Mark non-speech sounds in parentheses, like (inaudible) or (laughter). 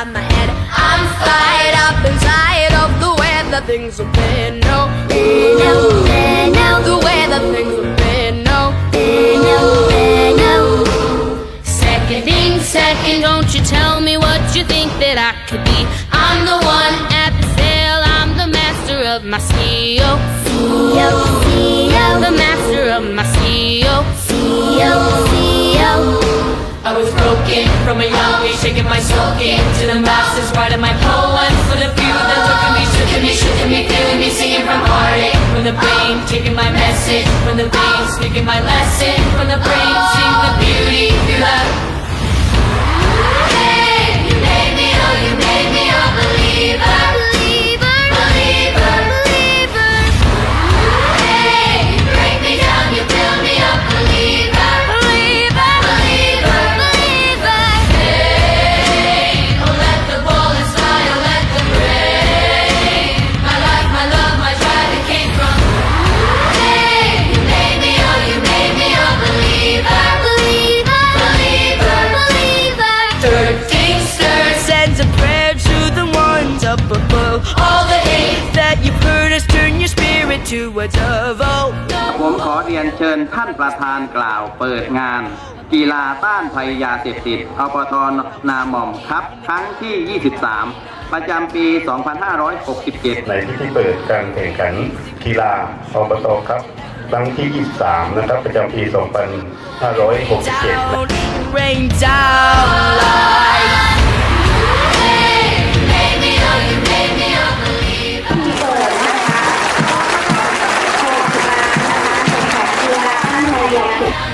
inside my head. I'm fired up and tired of the way that things have been. No, no, no, the way that things have been. No, no, no. Seconding, second, don't you tell me what you think that I could be. I'm the one at the sail. I'm the master of my sea. Broken from a young age, shaking my soul to the masses, writing my poems. For the few that took me, shook me, shook me, feeling me, singing from heartache, from the brain, taking my message, from the veins, speaking my lesson, from the brain, เรียนเชิญท่านประธานกล่าวเปิดงาน กีฬาต้านภัยยาเสพติดอบตนาหม่อมครับ ครั้งที่ 23 ประจำปี 2567 ในพิธีเปิดการแข่งขันกีฬาอบตครับ ครั้งที่ 23 นะครับ ประจำปี 2567 down, rain down. Woo! (laughs)